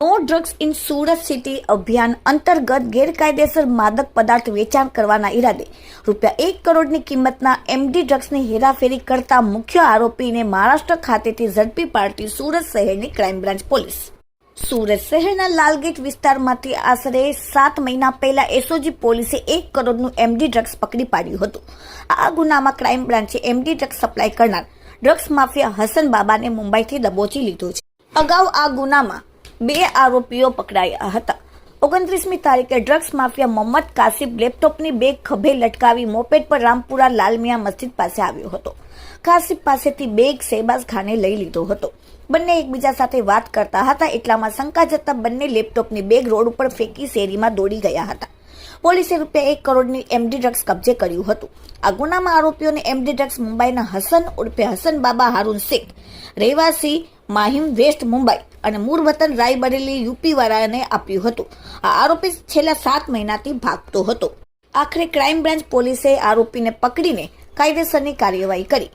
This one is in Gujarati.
No drugs in Surat city અભિયાન અંતર્ગત ગેરકાયદેસર માદક પદાર્થ વેચાણ કરવાના ઈરાદે. રૂપિયા એક કરોડની કિંમતના એમડી ડ્રગ્સની હેરાફેરી કરતા મુખ્ય આરોપીને મહારાષ્ટ્ર ખાતેથી ઝડપી પાડતી સુરત શહેરની ક્રાઇમ બ્રાન્ચ પોલીસ. સુરત શહેરના લાલગેટ વિસ્તારમાંથી આશરે સાત મહિના પહેલા એસઓજી પોલીસે એક કરોડનું એમડી ડ્રગ્સ પકડી પાડ્યું હતું. આ ગુનામાં ક્રાઇમ બ્રાન્ચે એમડી ડ્રગ્સ સપ્લાય કરનાર ડ્રગ્સ માફિયા હસન બાબાને મુંબઈથી દબોચી લીધો છે. અગાઉ આ ગુનામાં બે આરોપીઓ પકડાયા હતા. ઓગણત્રીસમી તારીખે ડ્રગ્સ માફિયા મોહમ્મદ કાસિબ લેપટોપની બેગ ખભે લટકાવી મોપેડ પર રામપુરા લાલમિયા મસ્જિદ પાસે આવ્યો હતો. કાસિબ પાસેથી બેગ શેબાઝ ખાને લઈ લીધો હતો. બંને એકબીજા સાથે વાત કરતા હતા, એટલામાં શંકા જતા બંને લેપટોપની બેગ રોડ ઉપર ફેંકી શેરીમાં દોડી ગયા હતા. પોલીસે રૂપિયા એક કરોડની એમડી ડ્રગ્સ કબજે કર્યું હતું. આ ગુનામાં આરોપીઓને એમડી ડ્રગ્સ મુંબઈના હસન ઉર્ફે હસન બાબા હારૂન શેખ, રહેવાસી માહિમ વેસ્ટ મુંબઈ અને મૂળ વતન રાયબરેલી યુપી વાળાને આપ્યું હતું. આ આરોપી છેલ્લા સાત મહિનાથી ભાગતો હતો. આખરે ક્રાઇમ બ્રાન્ચ પોલીસે આરોપીને પકડીને કાયદેસરની કાર્યવાહી કરી.